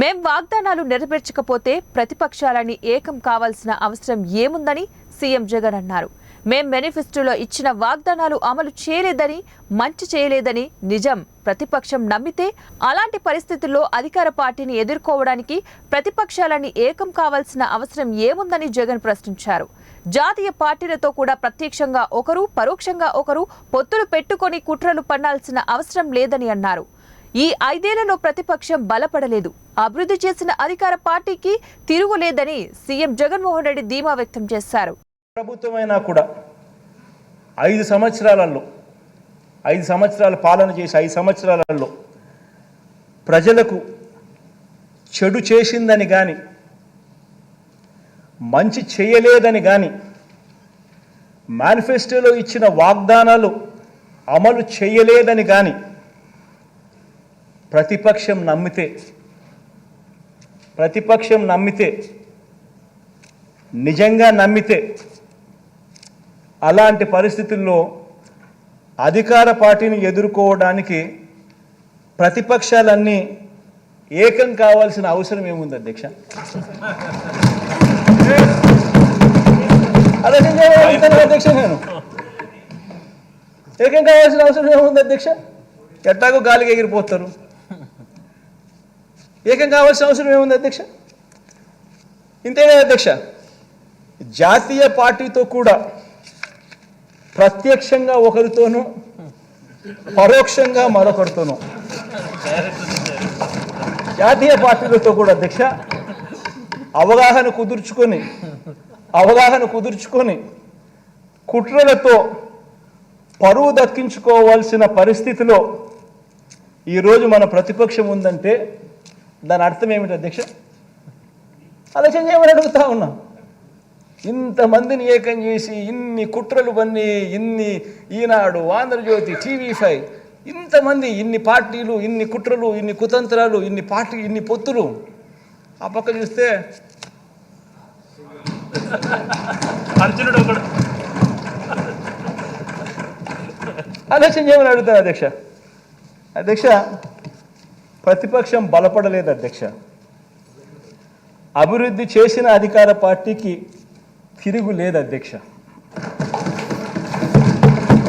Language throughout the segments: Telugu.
మేం వాగ్దానాలు నెరవేర్చకపోతే ప్రతిపక్షాలని ఏకం కావాల్సిన అవసరం ఏముందని సీఎం జగన్ అన్నారు. మేం మేనిఫెస్టోలో ఇచ్చిన వాగ్దానాలు అమలు చేయలేదని మంచి చేయలేదని నిజం. ప్రతిపక్షం నమ్మితే అలాంటి పరిస్థితుల్లో అధికార పార్టీని ఎదుర్కోవడానికి ప్రతిపక్షాలని ఏకం కావాల్సిన అవసరం ఏముందని జగన్ ప్రశ్నించారు. జాతీయ పార్టీలతో కూడా ప్రత్యక్షంగా ఒకరు పరోక్షంగా ఒకరు పొత్తులు పెట్టుకొని కుట్రలు పన్నాల్సిన అవసరం లేదని అన్నారు. ఈ ఐదేళ్ళలో ప్రతిపక్షం బలపడలేదు. అభివృద్ధి చేసిన అధికార పార్టీకి తిరుగులేదని సీఎం జగన్మోహన్ రెడ్డి ధీమా వ్యక్తం చేశారు. ప్రభుత్వమైనా కూడా ఐదు సంవత్సరాలలో ఐదు సంవత్సరాల పాలన చేసి ఐదు సంవత్సరాలలో ప్రజలకు చెడు చేసిందని కానీ మంచి చేయలేదని కానీ మేనిఫెస్టోలో ఇచ్చిన వాగ్దానాలు అమలు చేయలేదని కానీ ప్రతిపక్షం నమ్మితే ప్రతిపక్షం నమ్మితే నిజంగా నమ్మితే అలాంటి పరిస్థితుల్లో అధికార పార్టీని ఎదుర్కోవడానికి ప్రతిపక్షాలన్నీ ఏకం కావాల్సిన అవసరం ఏముంది అధ్యక్ష? అదే అధ్యక్ష నేను? ఏకం కావాల్సిన అవసరం ఏముంది అధ్యక్ష? ఎట్లాగో గాలికి ఎగిరిపోతారు. ఏకం కావాల్సిన అవసరం ఏముంది అధ్యక్ష? ఇంతేనా అధ్యక్ష? జాతీయ పార్టీతో కూడా ప్రత్యక్షంగా ఒకరితోనూ పరోక్షంగా మరొకరితోనూ. జాతీయ పార్టీలతో కూడా అధ్యక్ష అవగాహన కుదుర్చుకొని అవగాహన కుదుర్చుకొని కుట్రలతో పరువు దక్కించుకోవాల్సిన పరిస్థితిలో ఈరోజు మన ప్రతిపక్షం ఉందంటే దాని అర్థం ఏమిటి అధ్యక్ష? ఆలోచన చేయమని అడుగుతా ఉన్నాం? ఇంతమందిని ఏకం చేసి ఇన్ని కుట్రలు పన్ని ఇన్ని ఈనాడు ఆంధ్రజ్యోతి టీవీ ఫైవ్ ఇంతమంది ఇన్ని పార్టీలు ఇన్ని కుట్రలు ఇన్ని కుతంత్రాలు ఇన్ని పార్టీ ఇన్ని పొత్తులు ఆ పక్క చూస్తే అర్జునుడు ఒకడు ఆలోచన చేయమని అడుగుతాను అధ్యక్ష? అధ్యక్ష ప్రతిపక్షం బలపడలేదు అధ్యక్ష. అభివృద్ధి చేసిన అధికార పార్టీకి తిరుగు లేదు అధ్యక్ష.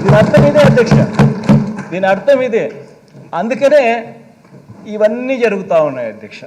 దీని అర్థం ఇదే అధ్యక్ష. దీని అర్థం ఇదే. అందుకనే ఇవన్నీ జరుగుతూ ఉన్నాయి అధ్యక్ష.